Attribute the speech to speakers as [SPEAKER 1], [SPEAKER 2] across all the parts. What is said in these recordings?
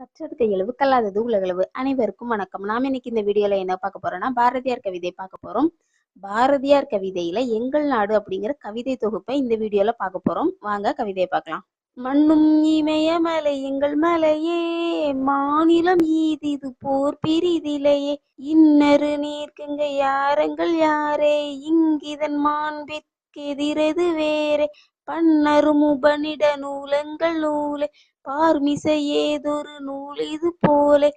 [SPEAKER 1] கற்றது கையளவு கல்லாதது உலகளவு அனைவருக்கும் வணக்கம். நாம இன்னைக்கு இந்த வீடியோல என்ன பார்க்க போறோம்னா பாரதியார் கவிதை பார்க்க போறோம். பாரதியார் கவிதையில எங்கள் நாடு அப்படிங்கிற கவிதை தொகுப்பை இந்த வீடியோல பார்க்க போறோம். வாங்க கவிதையை பார்க்கலாம். மண்ணும் இமயமலை எங்கள் மலையே மாநிலம் ஈதிது போர் பிரிதிலையே. இன்னரு நீர்க்குங்க யாரங்கள் யாரே இங்கிதன் மாண்பிற்கெதிரது வேறே? பன்னரும் உபனிட நூலங்கள் நூலே. பார்மிசை ஏதொரு நூல் இது போலே.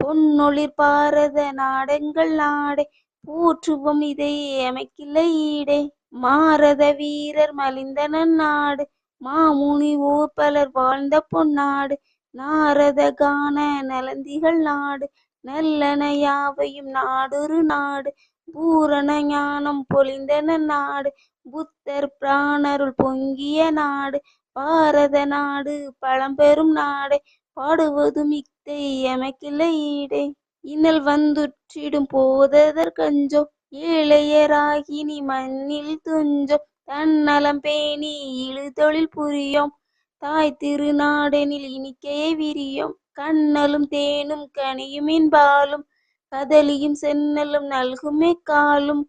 [SPEAKER 1] பொன்னொளிர் பாரத நாடங்கள் நாடே. போற்றுவோம் இதை எமக்கில்லை ஈடே. மாரத வீரர் மலிந்தன நாடு. மாமுனி ஓர் பலர் வாழ்ந்த பொன்னாடு நாரத கான நலந்திகள் நாடு நல்லன யாவையும் நாடொரு நாடு. பூரண ஞானம் பொழிந்தன நாடு புத்தர் பிராணருள் பொங்கிய நாடு. பாரத நாடு பழம்பெரும் நாடே பாடுவது மிக்கை எமக்கில்லை ஈடே. இன்னல் வந்துற்றிடும் போததற்கஞ்சோ ஏழையராகி நீ மண்ணில் துஞ்சோ. தன்னலம் பேணி இழுதொழில் புரியோம் தாய் திருநாடெனில் இனிக்கையை விரியோம். கண்ணலும் தேனும் கனியும் இன்பாலும் கதலியும் சென்னலும் நல்குமே காலும்.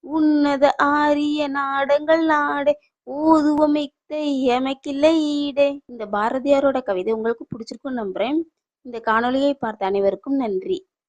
[SPEAKER 1] உன்னத ஆரிய நாடங்கள் நாடே ஊதுவம் மித்தை எமக்கில்லை ஈடே. இந்த பாரதியாரோட கவிதை உங்களுக்கு பிடிச்சிருக்கும் நம்புறேன். இந்த காணொலியை பார்த்த அனைவருக்கும் நன்றி.